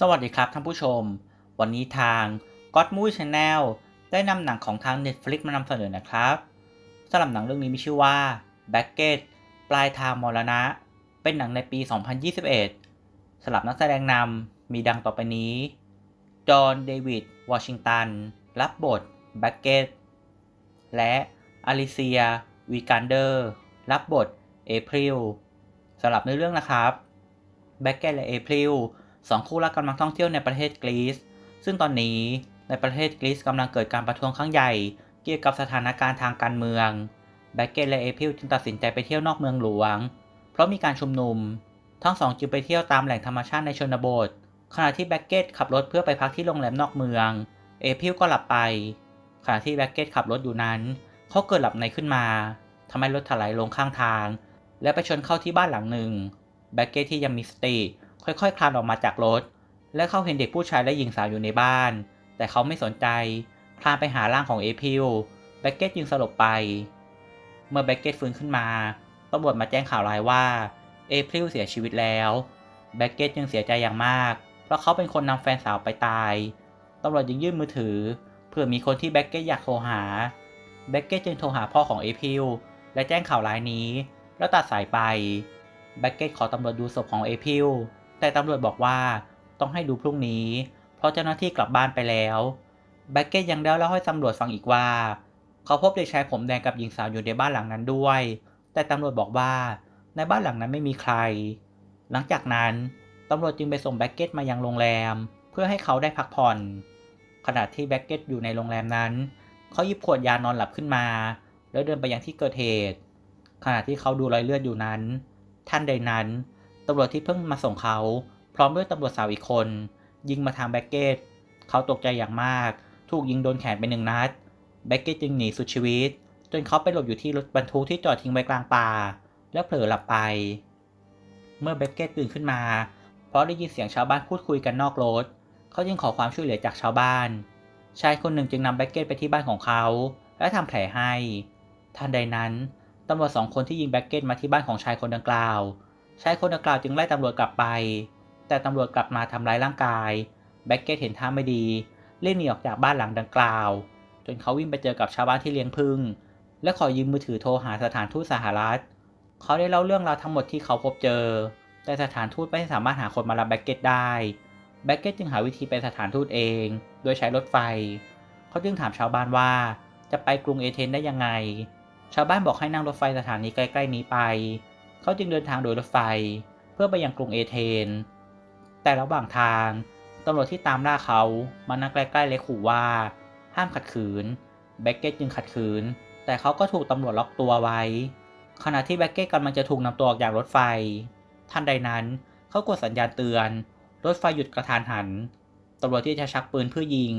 สวัสดีครับท่านผู้ชม วันนี้ทาง God Movie Channel ได้นำหนังของทาง Netflix มานำเสนอนะครับสำหรับหนังเรื่องนี้มีชื่อว่า b a c k e t ปลายทางมรณะ เป็นหนังในปี 2021สำหรับนักแสดงนำมีดังต่อไปนี้ จอห์น เดวิด วอชิงตัน รับบท b a c k e t และอลิเซีย วีการเดอร์ รับบท เอพริลสำหรับในเรื่องนะครับแบ็กเกตและเอพริล สองคู่รักกำลังท่องเที่ยวในประเทศกรีซ ซึ่งตอนนี้ในประเทศกรีซกำลังเกิดการประท้วงครั้งใหญ่ เกี่ยวกับสถานการณ์ทางการเมือง แบ็กเกตและเอพิลจึงตัดสินใจไปเที่ยวนอกเมืองหลวง เพราะมีการชุมนุม ทั้งสองจึงไปเที่ยวตามแหล่งธรรมชาติในชนบท ขณะที่แบ็กเกตขับรถเพื่อไปพักที่โรงแรมนอกเมือง เอพิลก็หลับไป ขณะที่แบ็กเกตขับรถอยู่นั้น เขาเกิดหลับในขึ้นมาทำให้รถถลายลงข้างทาง และไปชนเข้าที่บ้านหลังหนึ่ง แบ็กเกตที่ยังมีสติ ค่อยๆ คลานออกมาจากรถ และเขาเห็นเด็กผู้ชายและหญิงสาวอยู่ในบ้าน แต่เขาไม่สนใจ คลานไปหาร่างของเอพิลแบ็กเก็ตจึงสลบไป เมื่อแบ็กเก็ตฟื้นขึ้นมาตำรวจมาแจ้งข่าวร้ายว่าเอพิลเสียชีวิตแล้วแบ็กเก็ตจึงเสียใจอย่างมาก เพราะเขาเป็นคนนำแฟนสาวไปตายตำรวจจึงยื่นมือถือ เพื่อมีคนที่แบ็กเก็ตอยากโทรหาแบ็กเก็ตจึงโทรหาพ่อของเอพิลและแจ้งข่าวร้ายนี้ แล้วตัดสายไปแบ็กเก็ตขอตำรวจดูศพของเอพิล แต่ตำรวจบอกว่าต้องให้ดูพรุ่งนี้ เพราะเจ้าหน้าที่กลับบ้านไปแล้วแบ็กเก็ตยังได้เล่าให้ตำรวจฟังอีกว่า เขาพบเด็กชายผมแดงกับหญิงสาวอยู่ในบ้านหลังนั้นด้วย แต่ตำรวจบอกว่าในบ้านหลังนั้นไม่มีใคร หลังจากนั้นตำรวจจึงไปส่งแบ็กเก็ตมายังโรงแรม เพื่อให้เขาได้พักผ่อน ขณะที่แบ็กเก็ตอยู่ในโรงแรมนั้น เขาหยิบขวดยานอนหลับขึ้นมา แล้วเดินไปยังที่เกิดเหตุ ขณะที่เขาดูรอยเลือดอยู่นั้น ท่านใดนั้น ตำรวจที่เพิ่งมาส่งเขา พร้อมด้วยตำรวจสาวอีกคน ยิงมาทางแบ็กเกต เขาตกใจอย่างมาก ถูกยิงโดนแขนไปหนึ่งนัด แบ็กเกตจึงหนีสุดชีวิต จนเขาไปหลบอยู่ที่รถบรรทุกที่จอดทิ้งไว้กลางป่า แล้วเผลอหลับไป เมื่อแบ็กเกตตื่นขึ้นมา เพราะได้ยินเสียงชาวบ้านพูดคุยกันนอกรถ เขาจึงขอความช่วยเหลือจากชาวบ้าน ชายคนหนึ่งจึงนำแบ็กเกตไปที่บ้านของเขา และทำแผลให้ ทันใดนั้นตำรวจสองคนที่ยิงแบ็กเกตมาที่บ้านของชายคนดังกล่าว ชายคนดังกล่าวจึงไล่ตำรวจกลับไป แต่ตำรวจกลับมาทำร้ายร่างกาย แบ็กเกตเห็นท่าไม่ดีเล่นหนีออกจากบ้านหลังดังกล่าว จนเขาวิ่งไปเจอกับชาวบ้านที่เลี้ยงผึ้งและขอยืมมือถือโทรหาสถานทูตสหรัฐ เขาได้เล่าเรื่องราวทั้งหมดที่เขาพบเจอ แต่สถานทูตไม่สามารถหาคนมารับแบ็กเกตได้ แบ็กเกตจึงหาวิธีไปสถานทูตเอง โดยใช้รถไฟ เขาจึงถามชาวบ้านว่าจะไปกรุงเอเธนได้ยังไง ชาวบ้านบอกให้นั่งรถไฟสถานีใกล้ ๆ นี้ไป เขาจึงเดินทางโดยรถไฟเพื่อไปยังกรุงเอเธน แต่ระหว่างทางตำรวจที่ตามล่าเขามานั่งใกล้ๆเลยขู่ว่า ห้ามขัดขืน แบ็กเก็ตจึงขัดขืน แต่เขาก็ถูกตำรวจล็อกตัวไว้ ขณะที่แบ็กเก็ตกำลังจะถูกนำตัวออกจากรถไฟ ทันใดนั้นเขากดสัญญาณเตือน รถไฟหยุดกระทานหันตำรวจที่จะชักปืนเพื่อยิง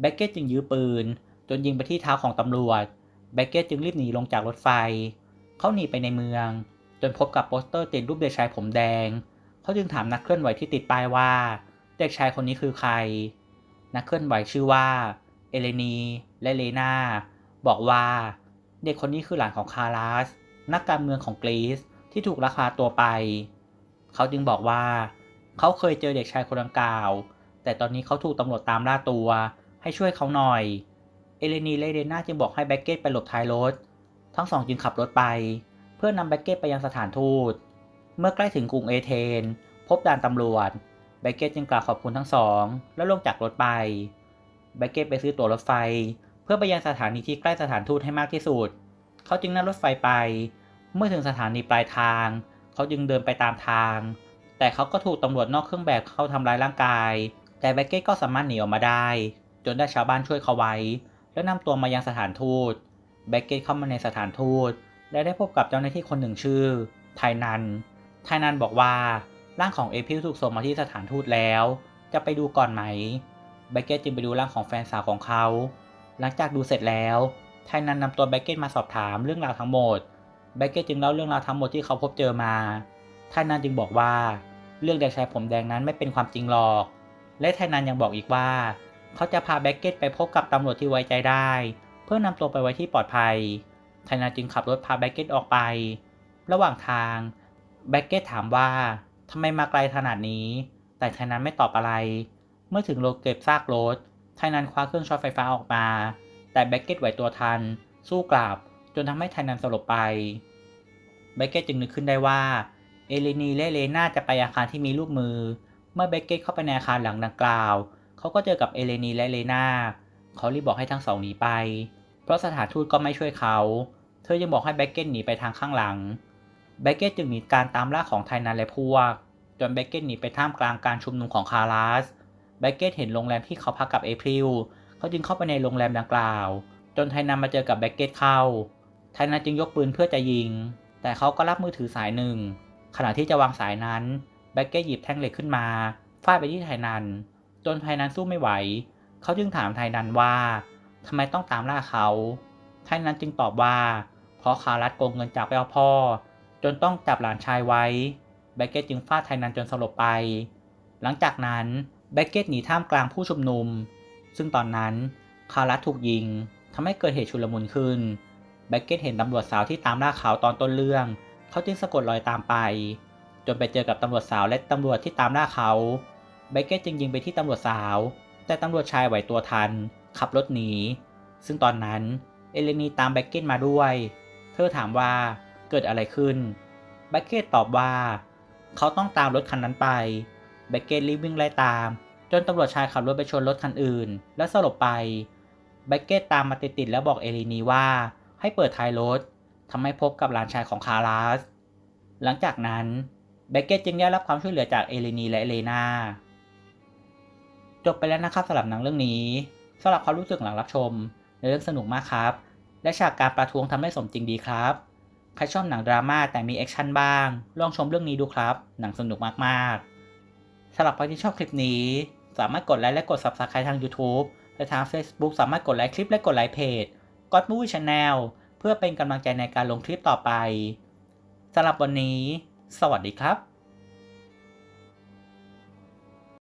แบ็กเก็ตจึงยื้อปืน จนยิงไปที่เท้าของตำรวจ แบ็กเก็ตจึงรีบหนีลงจากรถไฟ เขาหนีไปในเมือง จนพบกับโปสเตอร์ติดรูปเด็กชายผมแดง เขาจึงถามนักเคลื่อนไหวที่ติดป้ายว่า เด็กชายคนนี้คือใคร นักเคลื่อนไหวชื่อว่า เอเลนีและเลนาบอกว่า เด็กคนนี้คือหลานของคารัสนักการเมืองของกรีซที่ถูกลักพาตัวไป เขาจึงบอกว่า เขาเคยเจอเด็กชายคนดังกล่าว แต่ตอนนี้เขาถูกตำรวจตามล่าตัว ให้ช่วยเขาหน่อย เอเลนีและเลนาจึงบอกให้แบ็กเกตไปหลบท้ายรถ ทั้งสองจึงขับรถไป เพื่อนำแบ็กเกตไปยังสถานทูต เมื่อใกล้ถึงกรุงเอเธน พบด่านตำรวจ แบ็กเกตจึงกล่าวขอบคุณทั้งสอง แล้วลงจากรถไป แบ็กเกตไปซื้อตั๋วรถไฟ เพื่อไปยังสถานีที่ใกล้สถานทูตให้มากที่สุด เขาจึงนั่งรถไฟไป เมื่อถึงสถานีปลายทาง เขาจึงเดินไปตามทาง แต่เขาก็ถูกตำรวจนอกเครื่องแบบเข้าทำร้ายร่างกาย แต่แบ็กเกตก็สามารถหนีออกมาได้ จนได้ชาวบ้านช่วยเขาไว้ แล้วนำตัวมายังสถานทูต แบ็กเกตเข้ามาในสถานทูต และได้พบกับเจ้าหน้าที่คนหนึ่งชื่อ ไทนัน ไทนันบอกว่าร่างของเอพิลถูกส่งมาที่สถานทูตแล้ว จะไปดูก่อนไหมแบกเกตจึงไปดูร่างของแฟนสาวของเขา หลังจากดูเสร็จแล้ว ไทนันนำตัวแบกเกตมาสอบถามเรื่องราวทั้งหมดแบกเกตจึงเล่าเรื่องราวทั้งหมดที่เขาพบเจอมาไทนันจึงบอกว่า เรื่องเด็กชายผมแดงนั้นไม่เป็นความจริงหรอก และไทนันยังบอกอีกว่า เขาจะพาแบกเกตไปพบกับตำรวจที่ไว้ใจได้ เพื่อนำตัวไปไว้ที่ปลอดภัย ไทนันจึงขับรถพาแบ็กเก็ตออกไป ระหว่างทางแบ็กเก็ตถามว่าทำไมมาไกลขนาดนี้ แต่ไทนันไม่ตอบอะไร เมื่อถึงโรงเก็บซากรถ ไทนันคว้าเครื่องช็อตไฟฟ้าออกมา แต่แบ็กเก็ตไหวตัวทัน สู้กลับ จนทำให้ไทนันสลบไป แบ็กเก็ตจึงนึกขึ้นได้ว่า เอเลนีและเลน่าจะไปอาคารที่มีรูปมือ เมื่อแบ็กเก็ตเข้าไปในอาคารหลังดังกล่าว เขาก็เจอกับเอเลนีและเลน่า เขารีบบอกให้ทั้งสองหนีไป เพราะสถานทูตก็ไม่ช่วยเขา ธอยังบอกให้แบ็กเก็ตหนีไปทางข้างหลัง แบ็กเก็ตจึงหนีการตามล่าของไทนันและพวก จนแบ็กเก็ตหนีไปท่ามกลางการชุมนุมของคาราสแบ็กเก็ตเห็นโรงแรมที่เขาพักกับเอพริล เขาจึงเข้าไปในโรงแรมดังกล่าว จนไทนันมาเจอกับแบ็กเก็ตเข้า ไทนันจึงยกปืนเพื่อจะยิง แต่เขาก็รับมือถือสายหนึ่ง ขณะที่จะวางสายนั้น แบ็กเก็ตหยิบแท่งเหล็กขึ้นมา ฟาดไปที่ไทนัน จนไทนันสู้ไม่ไหว เขาจึงถามไทนันว่าทำไมต้องตามล่าเขา ไทนันจึงตอบว่า เพราะคารัสโกงเงินจากไปเอาพ่อ จนต้องจับหลานชายไว้ แบกเก็ตจึงฟาดไทนันจนสลบไป หลังจากนั้นแบกเก็ตหนีท่ามกลางผู้ชุมนุม ซึ่งตอนนั้นคารัสถูกยิงทำให้เกิดเหตุชุลมุนขึ้น แบกเก็ตเห็นตำรวจสาวที่ตามล่าเขาตอนต้นเรื่อง เขาจึงสะกดรอยตามไป จนไปเจอกับตำรวจสาวและตำรวจที่ตามล่าเขา แบกเก็ตจึงยิงไปที่ตำรวจสาว แต่ตำรวจชายไหวตัวทัน ขับรถหนี ซึ่งตอนนั้นเอเลนีตามแบกเก็ตมาด้วย ธอถามว่าเกิดอะไรขึ้น แบ็กเกตตอบว่า เขาต้องตามรถคันนั้นไป แบ็กเกตรีบวิ่งไล่ตาม จนตำรวจชายขับรถไปชนรถคันอื่น และสลบไป แบ็กเกตตามมาติดๆแล้วบอกเอเลนีว่า ให้เปิดท้ายรถทำให้พบกับหลานชายของคาราส หลังจากนั้น แบ็กเกตจึงได้รับความช่วยเหลือจากเอเลนีและเอเลนาจบไปแล้วนะครับสำหรับหนังเรื่องนี้สำหรับความรู้สึกหลังรับชมในเรื่องสนุกมากครับ และฉากการประท้วงทำได้สมจริงดีครับ ใครชอบหนังดราม่าแต่มีแอคชั่นบ้าง ลองชมเรื่องนี้ดูครับ หนังสนุกมากๆสำหรับใครที่ชอบคลิปนี้ สามารถกดไลค์และกด Subscribe ทาง YouTube และทาง Facebook สามารถกดไลค์คลิปและกดไลค์เพจ God Movie Channel เพื่อเป็นกำลังใจในการลงคลิปต่อไปสำหรับวันนี้ สวัสดีครับ